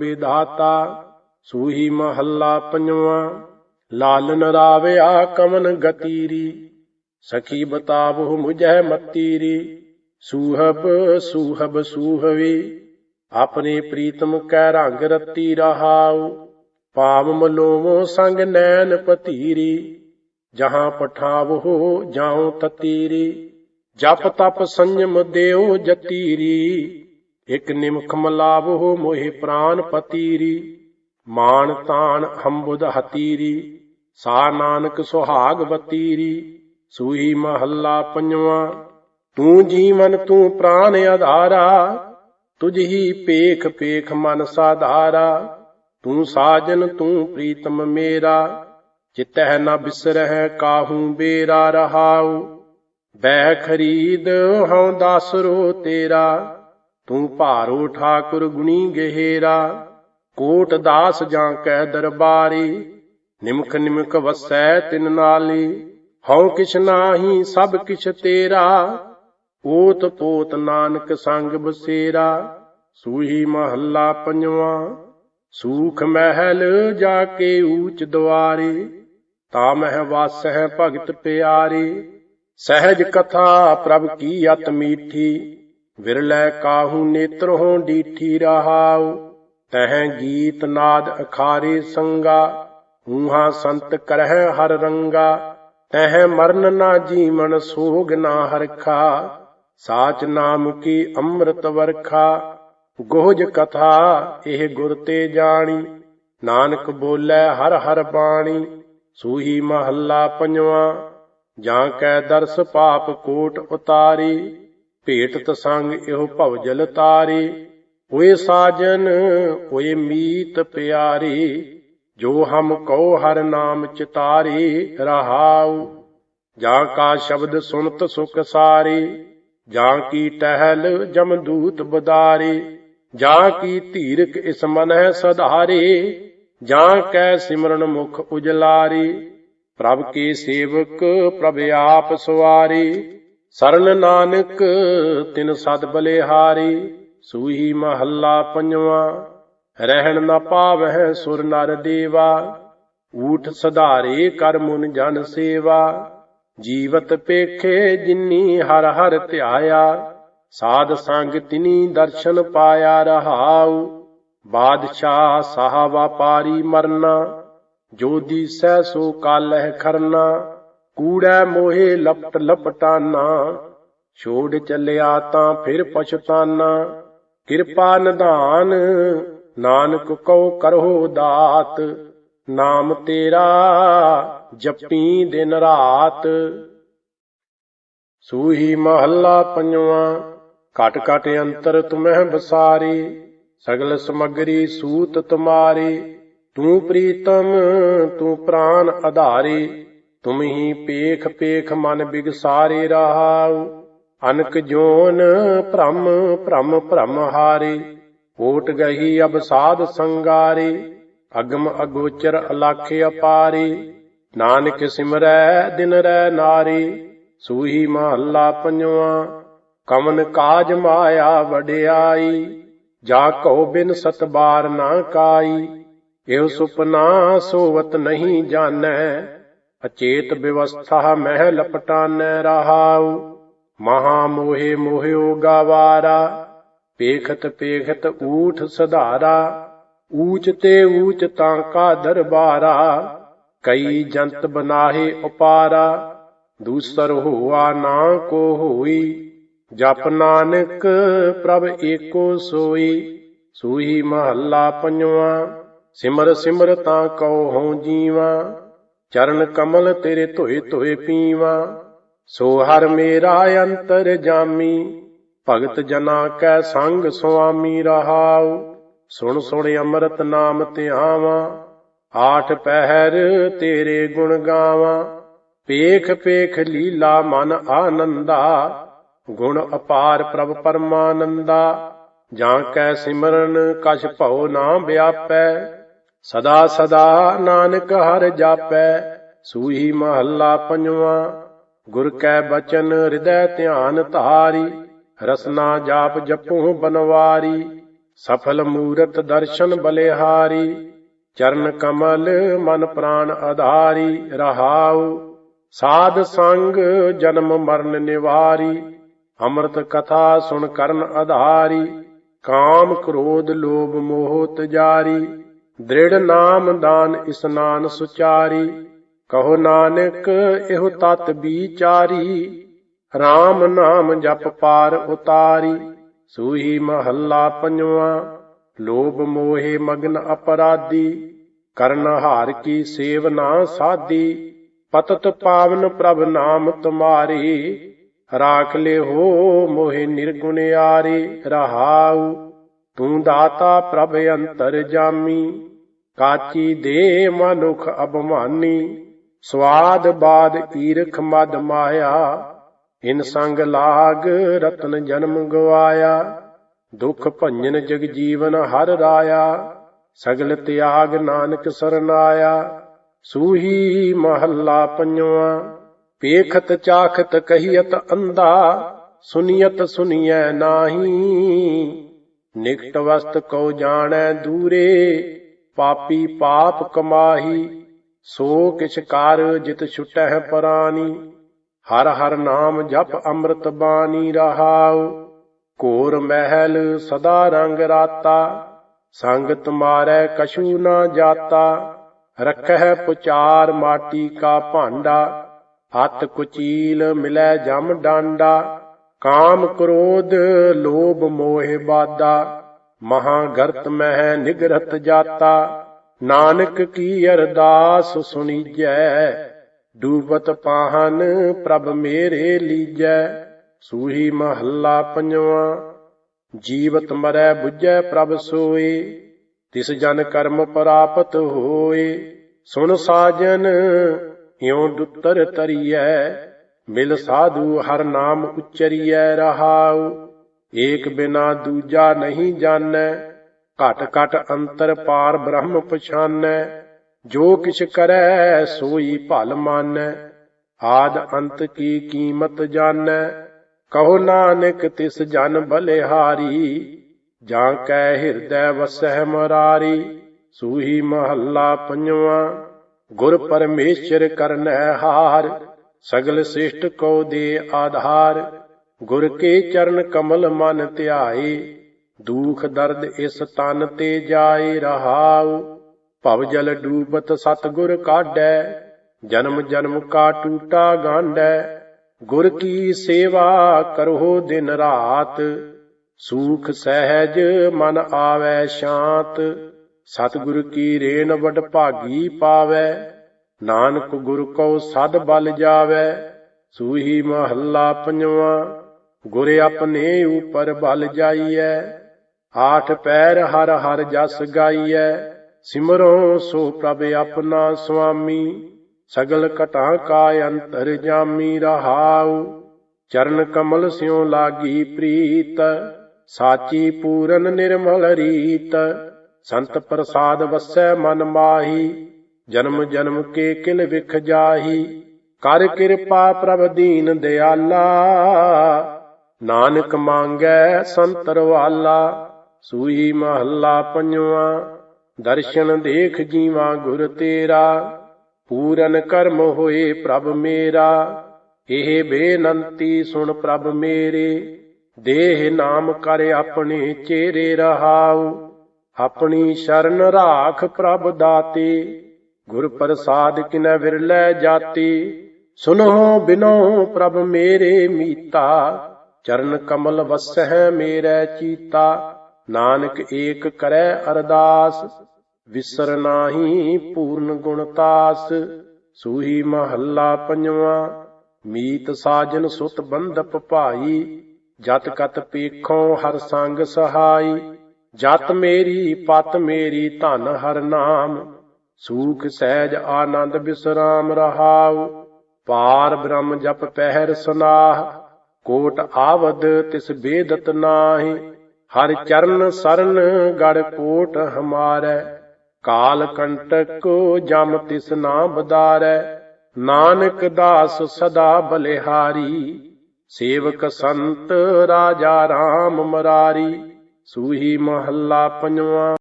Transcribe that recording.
ਵਿਧਾਤਾ, ਸੂਹੀ ਮਹੱਲਾ ਪੰਜਵਾਂ। ਲਾਲਨ ਰਾਵਿਆ ਕਮਨ ਗਤੀਰੀ, ਸਖੀ ਬਤਾਵਹੁ ਮੁਝੈ ਮਤੀਰੀ। ਸੂਹਬ ਸੂਹਬ ਸੂਹਵੀ, ਆਪਣੇ ਪ੍ਰੀਤਮ ਕੈ ਰੰਗ ਰਤੀ ਰਹਾਉ। ਪਾਵ ਮਲੋਮੋ ਸੰਗ ਨੈਣ ਪਤੀਰੀ, ਜਹਾਂ ਪਠਾਵਹੁ ਜਾਉ ਤਤੀਰੀ। ਜਪ ਤਪ ਸੰਜਮ ਦੇਉ ਜਤੀਰੀ। ਇਕ ਨਿਮਖ ਮਲਾਵਹੁ ਮੋਹਿ ਪ੍ਰਾਨ ਪਤੀਰੀ, ਮਾਨ ਤਾਨ ਹੰਬੁਦ ਹਤੀਰੀ, ਸਾ ਨਾਨਕ ਸੁਹਾਗ ਬਤੀਰੀ ਸੂਹੀ ਮਹੱਲਾ ਪੰਜਵਾਂ, ਤੂੰ ਜੀਵਨ ਤੂੰ ਪ੍ਰਾਨ ਆਧਾਰਾ, ਤੁਝ ਹੀ ਪੇਖ ਪੇਖ ਮਨ ਸਾਧਾਰਾ, ਤੂੰ ਸਾਜਨ ਤੂੰ ਪ੍ਰੀਤਮ ਮੇਰਾ, ਚਿਤਹਿ ਨ ਬਿਸਰਹਿ ਕਾਹੂ ਬੇਰਾ ਰਹਾਉ, ਬਹਿ ਖਰੀਦ ਹਉ ਦਾਸਰੋ ਤੇਰਾ। ਤੂੰ ਭਾਰੋ ਠਾਕੁਰ ਗੁਣੀ ਗਹਿਰਾ, ਕੋਟ ਦਾਸ ਜਾਂ ਕੈ ਦਰਬਾਰੀ, ਨਿਮਖ ਨਿਮਖ ਵਸੈ ਤਿਨ ਨਾਲੀ, ਹਉ ਕਿਛ ਨਾਹੀ ਸਭ ਕਿਛ ਤੇਰਾ ਓਤ ਪੋਤ ਨਾਨਕ ਸੰਗ ਬਸੇਰਾ, ਸੂਹੀ ਮਹੱਲਾ ਪੰਜਵਾਂ, ਸੂਖ ਮਹਿਲ ਜਾ ਕੇ ਊਚ ਦੁਆਰੇ ਤਾ ਮਹਿ ਵਾਸਹਿ ਭਗਤ ਪਿਆਰੇ, ਸਹਿਜ ਕਥਾ ਪ੍ਰਭ ਕੀ ਅਤ ਮੀਠੀ ਵਿਰਲੇ ਕਾਹੂ ਨੇਤਰੋਂ ਡੀਠੀ ਰਹਾਉ, ਤਹ ਗੀਤ ਨਾਦ ਅਖਾਰੇ ਸੰਗਾ ਊਹਾ ਸੰਤ ਕਰਹਿ ਹਰ ਰੰਗਾ, ਤਹ ਮਰਨ ਨਾ ਜੀਵਨ ਸੋਗ ਨਾ ਹਰਖਾ, ਸਾਚ ਨਾਮ ਕੀ ਅੰਮ੍ਰਿਤ ਵਰਖਾ, ਗੋਜ ਕਥਾ ਇਹ ਗੁਰ ਤੇ ਜਾਣੀ, ਨਾਨਕ ਬੋਲੇ ਹਰ ਹਰ ਬਾਣੀ, ਸੂਹੀ ਮਹੱਲਾ ਪੰਜਵਾਂ, ਜਾਂ ਕੈ ਦਰਸ ਪਾਪ ਕੋਟ ਉਤਾਰੀ ਭੇਟਤ ਸੰਗ ਇਹੋ ਭਵ ਜਲ ਤਾਰੇ, ਹੋਏ ਸਾਜਨ, ਹੋਏ ਮੀਤ ਪਿਆਰੇ, ਜੋ ਹਮ ਕਉ ਹਰ ਨਾਮ ਚਿਤਾਰੀ, ਰਹਾਉ। ਜਾਂ ਕਾ ਸ਼ਬਦ ਸੁਨਤ ਸੁਖ ਸਾਰੇ, ਜਾਂ ਕੀ ਟਹਿਲ ਜਮਦੂਤ ਬਦਾਰੀ, ਜਾਂ ਕੀ ਧੀਰਕ ਇਸ ਮਨਹਿ ਸਧਾਰੇ, ਜਾਂ ਕੈ ਸਿਮਰਨ ਮੁਖ ਉਜਲਾਰੀ, ਪ੍ਰਭ ਕੇ ਸੇਵਕ ਪ੍ਰਭ ਆਪ ਸਵਾਰੀ ਸਰਨ ਨਾਨਕ, ਤਿਨ ਸਦ ਬਲਿਹਾਰੀ, ਸੂਹੀ ਮਹੱਲਾ ਪੰਜਵਾਂ। ਰਹਿਣ ਨਾ ਪਾਵਹਿ ਸੁਰ ਨਰ ਦੇਵਾ, ਊਠ ਸਧਾਰੇ ਕਰ ਮੁਨ ਜਨ ਸੇਵਾ। ਜੀਵਤ ਪੇਖੇ ਜਿਨੀ ਹਰ ਹਰ ਧਿਆਇਆ, ਸਾਧ ਸੰਗ ਤਿਨੀ ਦਰਸ਼ਨ ਪਾਇਆ ਰਹਾਉ। ਬਾਦਸ਼ਾਹ ਸਾਹ ਵਪਾਰੀ ਮਰਨਾ, ਜੋ ਸਹਿ ਸੋ ਕਾਲਹਿ ਖਰਨਾ। ਕੂੜੈ ਮੋਹੇ ਲਪਟ ਲਪਟਾਨਾ, ਛੋੜ ਚੱਲਿਆ ਤਾਂ ਫਿਰ ਪਛਤਾਨਾ। ਕਿਰਪਾ ਨਿਧਾਨ, ਨਾਨਕ ਕਉ ਕਰੋ ਦਾਤ, ਨਾਮ ਤੇਰਾ ਜਪੀ ਦਿਨ ਰਾਤ। ਸੂਹੀ ਮਹੱਲਾ ਪੰਜਵਾਂ, ਘਟ ਘਟ ਅੰਤਰ ਤੁਮਹਿ ਬਸਾਰੀ ਸਗਲ ਸਮਗਰੀ ਸੂਤ ਤੁਮਾਰੀ, ਤੂੰ ਪ੍ਰੀਤਮ, ਤੂੰ ਪ੍ਰਾਨ ਆਧਾਰੀ। ਤੁਮ ਹੀ ਪੇਖ ਪੇਖ ਮਨ ਬਿਗਸਾਰੇ ਰਹਾਉ ਅਨਕ ਜੋਨ ਭ੍ਰਮ ਭ੍ਰਮ ਭ੍ਰਮ ਹਾਰੇ, ਓਟ ਗਹੀ ਅਬ ਸਾਧ ਸੰਗਾਰੇ, ਅਗਮ ਅਗੋਚਰ ਅਲਖ ਅਪਾਰੇ। ਨਾਨਕ ਸਿਮਰੈ ਦਿਨ ਰੈ ਨਾਰੀ, ਸੂਹੀ ਮਹੱਲਾ ਪੰਜਵਾਂ। ਕਮਨ ਕਾਜ ਮਾਇਆ ਵਡਿਆਈ, ਜਾ ਕਉ ਬਿਨ ਸਤਬਾਰ ਨਾ ਕਾਈ। ਇਹ ਸੁਪਨਾ ਸੋਵਤ ਨਹੀਂ ਜਾਣੈ ਅਚੇਤ ਵਿਵਸਥਾ ਮਹਿ ਲਪਟਾਨੈ ਰਹਾਉ, ਮਹਾ ਮੋਹਿ ਮੋਹਿਓ ਗਾਵਾਰਾ, ਪੇਖਤ ਪੇਖਤ ਊਠ ਸਧਾਰਾ, ਊਚ ਤੇ ਊਚ ਤਾਂ ਕਾ ਦਰਬਾਰਾ, ਕਈ ਜੰਤ ਬਨਾਹੇ ਉਪਾਰਾ, ਦੂਸਰ ਹੋਆ ਨਾ ਕੋ ਹੋਈ, ਜਪ ਨਾਨਕ ਪ੍ਰਭ ਏਕੋ ਸੋਈ, ਸੂਹੀ ਮਹੱਲਾ ਪੰਜਵਾਂ, ਸਿਮਰ ਸਿਮਰ ਤਾਂ ਕਉ ਹਉ ਜੀਵਾ। ਚਰਨ ਕਮਲ ਤੇਰੇ ਧੋਏ ਧੋਏ ਪੀਵਾ, ਸੋ ਹਰ ਮੇਰਾ ਅੰਤਰ ਜਾਮੀ। ਭਗਤ ਜਨਾ ਕੈ ਸੰਗ ਸੁਆਮੀ ਰਹਾਉ, ਸੁਣ ਸੁਣ ਅੰਮ੍ਰਿਤ ਨਾਮ ਧਿਆਵਾ। ਆਠ ਪਹਿਰ ਤੇਰੇ ਗੁਣ ਗਾਵਾਂ, ਪੇਖ ਪੇਖ ਲੀਲਾ ਮਨ ਆਨੰਦਾ। ਗੁਣ ਅਪਾਰ ਪ੍ਰਭ ਪਰਮਾਨੰਦਾ, ਜਾਂ ਕੈ ਸਿਮਰਨ ਕਛ ਭਉ ਨਾ ਵਿਆਪੈ। ਸਦਾ ਸਦਾ ਨਾਨਕ ਹਰ ਜਾਪੈ, ਸੂਹੀ ਮਹੱਲਾ ਪੰਜਵਾਂ। ਗੁਰ ਕੈ ਬਚਨ ਹਿਰਦੈ ਧਿਆਨ ਧਾਰੀ, ਰਸਨਾ ਜਾਪ ਜਪੂ ਬਨਵਾਰੀ, ਸਫਲ ਮੂਰਤ ਦਰਸ਼ਨ ਬਲਿਹਾਰੀ, ਚਰਨ ਕਮਲ ਮਨ ਪ੍ਰਾਨ ਆਧਾਰੀ, ਰਹਾਉ, ਸਾਧ ਸੰਗ ਜਨਮ ਮਰਨ ਨਿਵਾਰੀ, ਅੰਮ੍ਰਿਤ ਕਥਾ ਸੁਣ ਕਰਨ ਆਧਾਰੀ, ਕਾਮ ਕ੍ਰੋਧ ਲੋਭ ਮੋਹ ਤਜਾਰੀ। ਦ੍ਰਿੜ ਨਾਮ ਦਾਨ ਇਸਨਾਨ ਸੁਚਾਰੀ, ਕਹੋ ਨਾਨਕ ਇਹੋ ਤਤ ਵਿਚਾਰੀ RAM ਨਾਮ ਜਪ ਪਾਰ ਉਤਾਰੀ, ਸੂਹੀ ਮਹੱਲਾ ਪੰਜਵਾ, ਲੋਭ ਮੋਹਿ ਮਗਨ ਅਪਰਾਧੀ, ਕਰਨ ਹਾਰ ਕੀ ਸੇਵ ਨਾ ਸਾਧੀ ਪਤਤ ਪਾਵਨ ਪ੍ਰਭ ਨਾਮ ਤੁਮਾਰੀ, ਰਾਖ ਲੈ ਹੋ ਮੋਹਿ ਨਿਰਗੁਣਿਆਰੇ ਰਹਾਉ, ਤੂੰ ਦਾਤਾ ਪ੍ਰਭ ਅੰਤਰ ਜਾਮੀ। ਕਾਚੀ ਦੇ ਮਨੁਖ ਅਭਮਾਨੀ, ਸਵਾਦ ਬਾਦ ਈਰਖ ਮਦ ਮਾਇਆ, ਇਨ ਸੰਗ ਲਾਗ ਰਤਨ ਜਨਮ ਗਵਾਇਆ, ਦੁਖ ਭੰਜਨ ਜਗ ਜੀਵਨ ਹਰ ਰਾਇਆ, ਸਗਲ ਤਿਆਗ ਨਾਨਕ ਸਰਨਾਇਆ, ਸੂਹੀ ਮਹੱਲਾ ਪੰਜਵਾ, ਪੇਖਤ ਚਾਖਤ ਕਹੀਅਤ ਅੰਦਾ ਸੁਨੀਅਤ ਸੁਨੀਐ ਨਾਹੀ, ਨਿਕਟ ਵਸਤ ਕੋ ਜਾਣੈ ਦੂਰੇ ਪਾਪੀ ਪਾਪ ਕਮਾਹੀ, ਸੋ ਕਿਛ ਕਰ ਜਿਤ ਛੁਟਹਿ ਪਰਾਨੀ। ਹਰ ਹਰ ਨਾਮ ਜਪ ਅੰਮ੍ਰਿਤ ਬਾਣੀ ਰਹਾਉ। ਘੋਰ ਮਹਿਲ ਸਦਾ ਰੰਗ ਰਾਤਾ। ਸੰਗ ਤੁਮਾਰੈ ਕਛੂ ਨਾ ਜਾਤਾ। ਰਖਹਿ ਪੁਚਾਰ ਮਾਟੀ ਕਾ ਭਾਂਡਾ। ਹੱਥ ਕੁਚੀਲ ਮਿਲੈ ਜਮ ਡਾਂਡਾ। ਕਾਮ ਕ੍ਰੋਧ ਲੋਭ ਮੋਹ ਬਾਦਾ। ਮਹਾ ਗਰਤ ਮਹਿ ਨਿਗਰਤ ਜਾਤਾ, ਨਾਨਕ ਕੀ ਅਰਦਾਸ ਸੁਣੀਜੈ? ਡੂਬਤ ਪਾਹਨ ਪ੍ਰਭ ਮੇਰੇ ਲੀਜੈ, ਸੂਹੀ ਮਹੱਲਾ ਪੰਜਵਾ। ਜੀਵਤ ਮਰੈ 부ਜੈ ਪ੍ਰਭ ਸੋਏ, ਤਿਸ ਜਨ ਕਰਮ ਪ੍ਰਾਪਤ ਹੋਏ। ਸੁਨ ਸਾਜਨ, ਇਉ ਦੁੱਤਰ ਤਰੀਐ, ਮਿਲ ਸਾਧੂ ਹਰ ਨਾਮ ਉਚਰੀਐ ਰਹਾਉ। ਏਕ ਬਿਨਾ ਦੂਜਾ ਨਹੀਂ ਜਾਣੈ, ਘਟ ਘਟ ਅੰਤਰ ਪਾਰ ਬ੍ਰਹਮ ਪਛਾਨੈ, ਜੋ ਕਿਛ ਕਰੈ ਸੋਈ ਭਲ ਮਾਨੈ, ਆਦ ਅੰਤ ਕੀ ਕੀਮਤ ਜਾਣੈ, ਕਹੋ ਨਾਨਕ ਤਿਸ ਜਨ ਬਲਿਹਾਰੀ, ਜਾਂ ਕੈ ਹਿਰਦੈ ਵਸਹਿ ਮਰਾਰੀ, ਸੂਹੀ ਮਹੱਲਾ ਪੰਜਵਾ, ਗੁਰ ਪਰਮੇਸ਼ਰ ਕਰਨੈ ਹਾਰ, ਸਗਲ ਸ਼ਿਸ਼ਟ ਕੋ ਦੇ ਆਧਾਰ ਗੁਰ ਕੇ ਚਰਨ ਕਮਲ ਮਨ ਧਿਆਏ, ਦੂਖ ਦਰਦ ਇਸ ਤਨ ਤੇ ਜਾਏ ਰਹਾਉ। ਭਵ ਜਲ ਡੂਬਤ ਸਤ ਗੁਰ ਕਾਢੈ, ਜਨਮ ਜਨਮ ਕਾ ਟੂਟਾ ਗਾਂਢੈ। ਗੁਰ ਕੀ ਸੇਵਾ ਕਰੋ ਦਿਨ ਰਾਤ, ਸੂਖ ਸਹਿਜ ਮਨ ਆਵੈ ਸ਼ਾਂਤ। ਸਤਿਗੁਰ ਕੀ ਰੇਨ ਵਡ ਭਾਗੀ ਪਾਵੈ, ਨਾਨਕ ਗੁਰ ਕੋ ਸਦ ਬਲ ਜਾਵੈ। ਸੂਹੀ ਮਹੱਲਾ ਪੰਜਵਾ ਗੁਰ ਆਪਣੇ ਉਪਰ ਬਲ ਜਾਈਐ, ਆਠ ਪੈਰ ਹਰ ਹਰ ਜਸ ਗਾਈਐ, ਸਿਮਰੋ ਸੋ ਪ੍ਰਭ ਆਪਣਾ ਸੁਆਮੀ, ਸਗਲ ਕਟਾਂ ਕਾ ਅੰਤਰ ਜਾਮੀ ਰਹਾਉ, ਚਰਨ ਕਮਲ ਸਿਉ ਲਾਗੀ ਪ੍ਰੀਤ, ਸਾਚੀ ਪੂਰਨ ਨਿਰਮਲ ਰੀਤ, ਸੰਤ ਪ੍ਰਸਾਦ ਵਸੈ ਮਨ ਮਾਹੀ, ਜਨਮ ਜਨਮ ਕੇ ਕਿਲ ਵਿਖ ਜਾਹੀ, ਕਰ ਕਿਰਪਾ ਪ੍ਰਭ ਦੀਨ ਦਿਆਲਾ। ਨਾਨਕ ਮੰਗੈ ਸੰਤਰ ਵਾਲਾ ਸੂਈ ਮਹੱਲਾ ਪੰਜਵਾ, ਦਰਸ਼ਨ ਦੇਖ ਜੀਵਾ ਗੁਰ ਤੇਰਾ, ਪੂਰਨ ਕਰਮ ਹੋਏ ਪ੍ਰਭ ਮੇਰਾ, ਇਹ ਬੇਨੰਤੀ ਸੁਣ ਪ੍ਰਭ ਮੇਰੇ, ਦੇਹ ਨਾਮ ਕਰ ਆਪਣੇ ਚੇਰੇ ਰਹਾਉ, ਆਪਣੀ ਸ਼ਰਨ ਰਾਖ ਪ੍ਰਭ ਦਾਤੇ, ਗੁਰ ਪ੍ਰਸਾਦ ਕਿਨੈ ਵਿਰਲੇ ਜਾਤੀ, ਸੁਨੋ ਬਿਨੋ ਪ੍ਰਭ ਮੇਰੇ ਮੀਤਾ ਚਰਨ ਕਮਲ ਵਸਹਿ ਮੇਰੇ ਚੀਤਾ, ਨਾਨਕ ਏਕ ਕਰੈ ਅਰਦਾਸ, ਵਿਸਰ ਨਾਹੀ ਪੂਰਨ ਗੁਣਤਾਸ ਸੂਹੀ ਮਹੱਲਾ ਪੰਜਵਾ, ਮੀਤ ਸਾਜਨ ਸੁਤ ਬੰਧਪ ਭਾਈ, ਜਤ ਕਤ ਪੇਖੋਂ ਹਰ ਸੰਗ ਸਹਾਈ, ਜਤ ਮੇਰੀ ਪਤ ਮੇਰੀ ਧਨ ਹਰ ਨਾਮ, ਸੂਖ ਸਹਿਜ ਆਨੰਦ ਬਿਸਰਾਮ ਰਹਾਉ, ਪਾਰ ਬ੍ਰਹਮ ਜਪ ਪਹਿਰ ਸੁਨਾਹ ਕੋਟ ਆਵਦ ਤਿਸ ਬੇਦਤ ਨਾਹੀ, ਹਰ ਚਰਨ ਸਰਨ ਗੜ ਕੋਟ ਹਮਾਰੈ, ਕਾਲ ਕੰਟਕ ਜਮ ਤਿਸ ਨਾ ਬਦਾਰੈ, ਨਾਨਕ ਦਾਸ ਸਦਾ ਬਲਿਹਾਰੀ, ਸੇਵਕ ਸੰਤ ਰਾਜਾ RAM ਮਰਾਰੀ, ਸੂਹੀ ਮਹੱਲਾ ਪੰਜਵਾਂ।